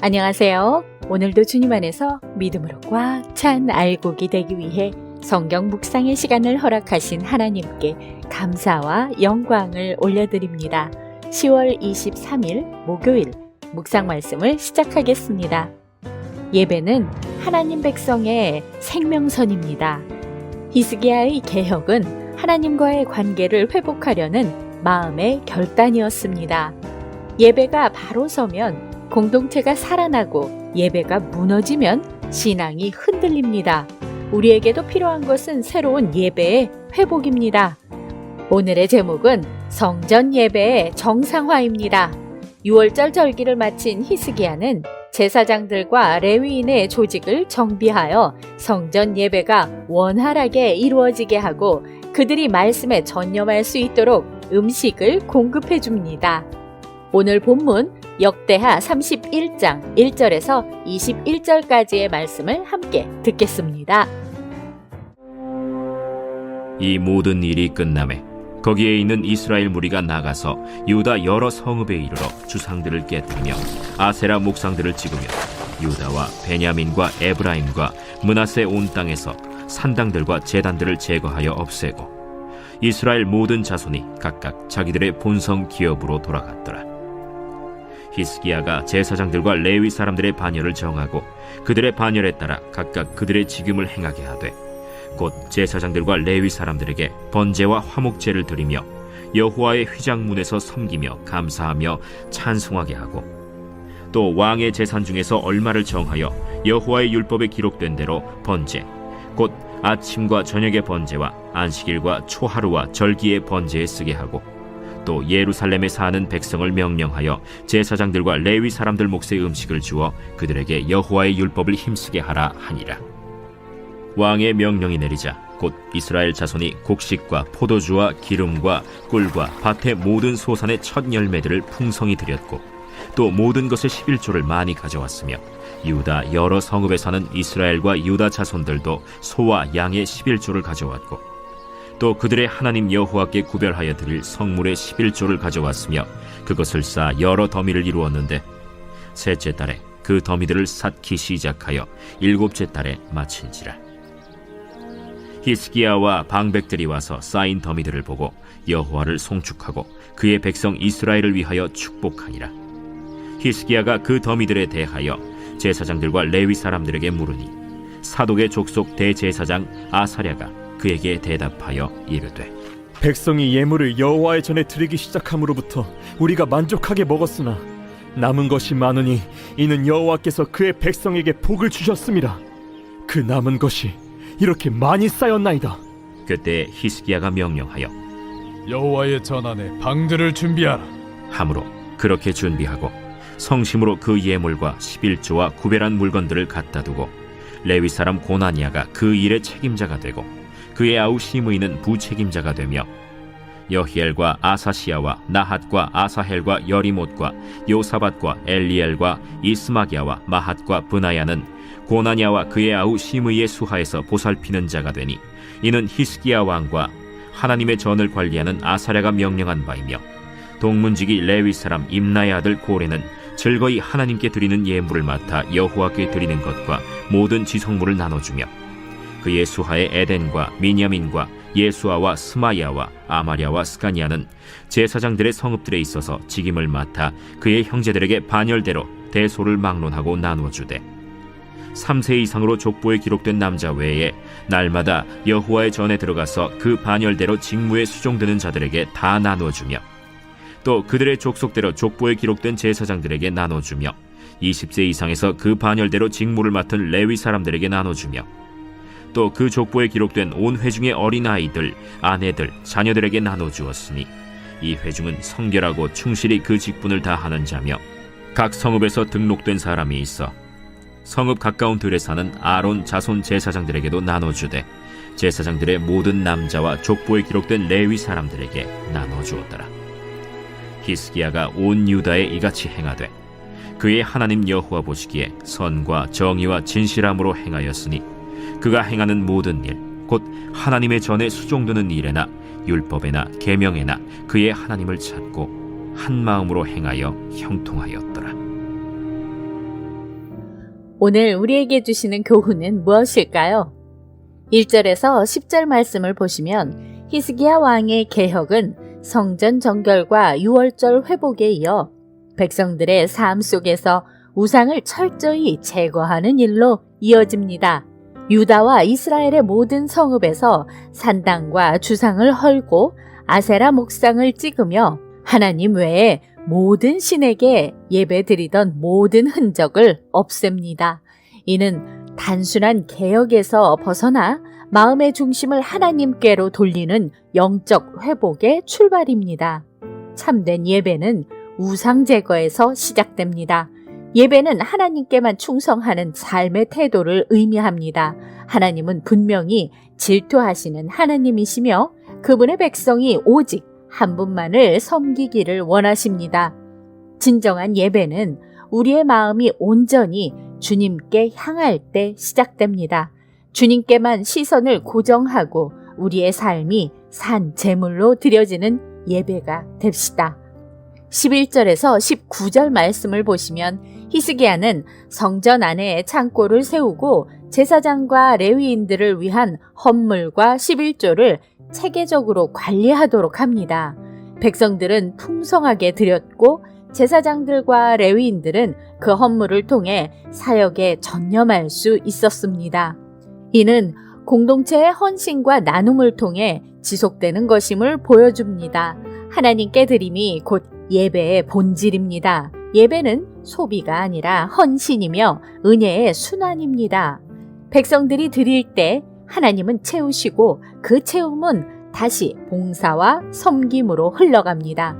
안녕하세요. 오늘도 주님 안에서 믿음으로 꽉 찬 알곡이 되기 위해 성경 묵상의 시간을 허락하신 하나님께 감사와 영광을 올려드립니다. 10월 23일 목요일 묵상 말씀을 시작하겠습니다. 예배는 하나님 백성의 생명선입니다. 히스기야의 개혁은 하나님과의 관계를 회복하려는 마음의 결단이었습니다. 예배가 바로 서면 공동체가 살아나고 예배가 무너지면 신앙이 흔들립니다. 우리에게도 필요한 것은 새로운 예배의 회복입니다. 오늘의 제목은 성전 예배의 정상화입니다. 6월절 절기를 마친 히스기야는 제사장들과 레위인의 조직을 정비하여 성전 예배가 원활하게 이루어지게 하고 그들이 말씀에 전념할 수 있도록 음식을 공급해 줍니다. 오늘 본문 역대하 31장 1절에서 21절까지의 말씀을 함께 듣겠습니다. 이 모든 일이 끝남에 거기에 있는 이스라엘 무리가 나가서 유다 여러 성읍에 이르러 주상들을 깨뜨리며 아세라 목상들을 찍으며 유다와 베냐민과 에브라임과 문하세 온 땅에서 산당들과 제단들을 제거하여 없애고 이스라엘 모든 자손이 각각 자기들의 본성 기업으로 돌아갔더라. 히스기야가 제사장들과 레위 사람들의 반열을 정하고 그들의 반열에 따라 각각 그들의 직임을 행하게 하되 곧 제사장들과 레위 사람들에게 번제와 화목제를 드리며 여호와의 휘장문에서 섬기며 감사하며 찬송하게 하고 또 왕의 재산 중에서 얼마를 정하여 여호와의 율법에 기록된 대로 번제 곧 아침과 저녁의 번제와 안식일과 초하루와 절기의 번제에 쓰게 하고 또 예루살렘에 사는 백성을 명령하여 제사장들과 레위 사람들 몫의 음식을 주어 그들에게 여호와의 율법을 힘쓰게 하라 하니라. 왕의 명령이 내리자 곧 이스라엘 자손이 곡식과 포도주와 기름과 꿀과 밭의 모든 소산의 첫 열매들을 풍성히 드렸고 또 모든 것의 11조를 많이 가져왔으며 유다 여러 성읍에 사는 이스라엘과 유다 자손들도 소와 양의 11조를 가져왔고 또 그들의 하나님 여호와께 구별하여 드릴 성물의 11조를 가져왔으며 그것을 쌓아 여러 더미를 이루었는데 셋째 달에 그 더미들을 쌓기 시작하여 일곱째 달에 마친지라. 히스기야와 방백들이 와서 쌓인 더미들을 보고 여호와를 송축하고 그의 백성 이스라엘을 위하여 축복하니라. 히스기야가 그 더미들에 대하여 제사장들과 레위 사람들에게 물으니 사독의 족속 대제사장 아사랴가 그에게 대답하여 이르되 백성이 예물을 여호와의 전에 드리기 시작함으로부터 우리가 만족하게 먹었으나 남은 것이 많으니 이는 여호와께서 그의 백성에게 복을 주셨습니다. 그 남은 것이 이렇게 많이 쌓였나이다. 그때 히스기야가 명령하여 여호와의 전 안에 방들을 준비하라. 함으로 그렇게 준비하고 성심으로 그 예물과 11조와 구별한 물건들을 갖다 두고 레위 사람 고나니아가 그 일의 책임자가 되고 그의 아우 시므이는 부책임자가 되며 여히엘과 아사시아와 나핫과 아사헬과 여리못과 요사밧과 엘리엘과 이스마기야와 마핫과 브나야는 고나니아와 그의 아우 시므이의 수하에서 보살피는 자가 되니 이는 히스기야 왕과 하나님의 전을 관리하는 아사랴가 명령한 바이며 동문지기 레위 사람 임나의 아들 고레는 즐거이 하나님께 드리는 예물을 맡아 여호와께 드리는 것과 모든 지성물을 나눠주며 그의 수하의 에덴과 미냐민과 예수아와 스마야와 아마랴와 스가니아는 제사장들의 성읍들에 있어서 직임을 맡아 그의 형제들에게 반열대로 대소를 막론하고 나누어 주되 3세 이상으로 족보에 기록된 남자 외에 날마다 여호와의 전에 들어가서 그 반열대로 직무에 수종되는 자들에게 다 나누어 주며 또 그들의 족속대로 족보에 기록된 제사장들에게 나눠 주며 20세 이상에서 그 반열대로 직무를 맡은 레위 사람들에게 나눠 주며 또 그 족보에 기록된 온 회중의 어린 아이들, 아내들, 자녀들에게 나눠주었으니 이 회중은 성결하고 충실히 그 직분을 다하는 자며 각 성읍에서 등록된 사람이 있어 성읍 가까운 들에 사는 아론 자손 제사장들에게도 나눠주되 제사장들의 모든 남자와 족보에 기록된 레위 사람들에게 나눠주었더라. 히스기야가 온 유다에 이같이 행하되 그의 하나님 여호와 보시기에 선과 정의와 진실함으로 행하였으니 그가 행하는 모든 일 곧 하나님의 전에 수종드는 일에나 율법에나 계명에나 그의 하나님을 찾고 한 마음으로 행하여 형통하였더라. 오늘 우리에게 주시는 교훈은 무엇일까요? 1절에서 10절 말씀을 보시면 히스기야 왕의 개혁은 성전 정결과 6월절 회복에 이어 백성들의 삶 속에서 우상을 철저히 제거하는 일로 이어집니다. 유다와 이스라엘의 모든 성읍에서 산당과 주상을 헐고 아세라 목상을 찍으며 하나님 외에 모든 신에게 예배드리던 모든 흔적을 없앱니다. 이는 단순한 개혁에서 벗어나 마음의 중심을 하나님께로 돌리는 영적 회복의 출발입니다. 참된 예배는 우상 제거에서 시작됩니다. 예배는 하나님께만 충성하는 삶의 태도를 의미합니다. 하나님은 분명히 질투하시는 하나님이시며 그분의 백성이 오직 한 분만을 섬기기를 원하십니다. 진정한 예배는 우리의 마음이 온전히 주님께 향할 때 시작됩니다. 주님께만 시선을 고정하고 우리의 삶이 산 제물로 드려지는 예배가 됩시다. 11절에서 19절 말씀을 보시면 히스기야는 성전 안에 창고를 세우고 제사장과 레위인들을 위한 헌물과 11조를 체계적으로 관리하도록 합니다. 백성들은 풍성하게 드렸고 제사장들과 레위인들은 그 헌물을 통해 사역에 전념할 수 있었습니다. 이는 공동체의 헌신과 나눔을 통해 지속되는 것임을 보여줍니다. 하나님께 드림이 곧 예배의 본질입니다. 예배는 소비가 아니라 헌신이며 은혜의 순환입니다. 백성들이 드릴 때 하나님은 채우시고 그 채움은 다시 봉사와 섬김으로 흘러갑니다.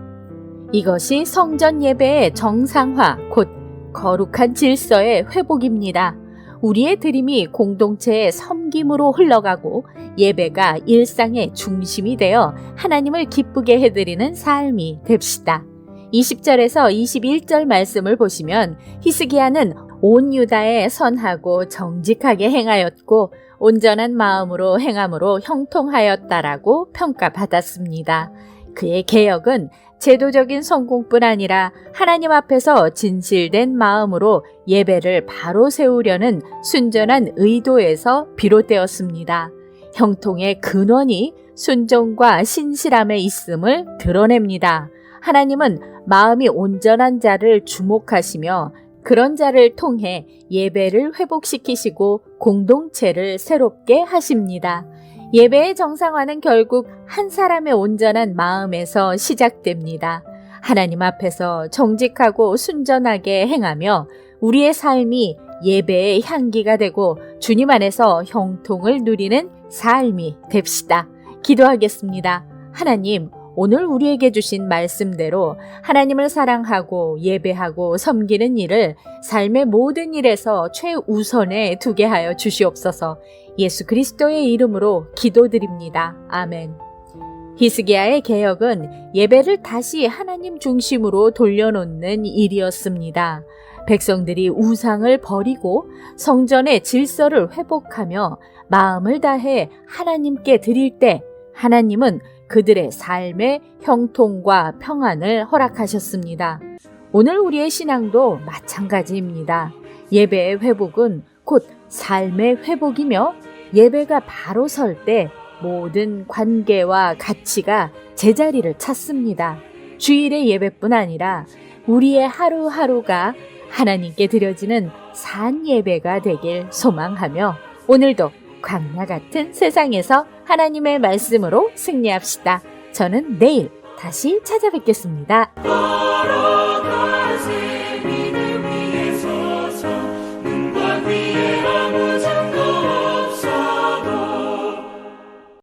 이것이 성전 예배의 정상화, 곧 거룩한 질서의 회복입니다. 우리의 드림이 공동체의 섬김으로 흘러가고 예배가 일상의 중심이 되어 하나님을 기쁘게 해드리는 삶이 됩시다. 20절에서 21절 말씀을 보시면 히스기야는 온 유다에 선하고 정직하게 행하였고 온전한 마음으로 행함으로 형통하였다라고 평가받았습니다. 그의 개혁은 제도적인 성공뿐 아니라 하나님 앞에서 진실된 마음으로 예배를 바로 세우려는 순전한 의도에서 비롯되었습니다. 형통의 근원이 순종과 신실함에 있음을 드러냅니다. 하나님은 마음이 온전한 자를 주목하시며 그런 자를 통해 예배를 회복시키시고 공동체를 새롭게 하십니다. 예배의 정상화는 결국 한 사람의 온전한 마음에서 시작됩니다. 하나님 앞에서 정직하고 순전하게 행하며 우리의 삶이 예배의 향기가 되고 주님 안에서 형통을 누리는 삶이 됩시다. 기도하겠습니다. 하나님, 오늘 우리에게 주신 말씀대로 하나님을 사랑하고 예배하고 섬기는 일을 삶의 모든 일에서 최우선에 두게 하여 주시옵소서 예수 그리스도의 이름으로 기도드립니다. 아멘. 히스기야의 개혁은 예배를 다시 하나님 중심으로 돌려놓는 일이었습니다. 백성들이 우상을 버리고 성전의 질서를 회복하며 마음을 다해 하나님께 드릴 때 하나님은 그들의 삶의 형통과 평안을 허락하셨습니다. 오늘 우리의 신앙도 마찬가지입니다. 예배의 회복은 곧 삶의 회복이며 예배가 바로 설 때 모든 관계와 가치가 제자리를 찾습니다. 주일의 예배뿐 아니라 우리의 하루하루가 하나님께 드려지는 산 예배가 되길 소망하며 오늘도 광야 같은 세상에서 하나님의 말씀으로 승리합시다. 저는 내일 다시 찾아뵙겠습니다.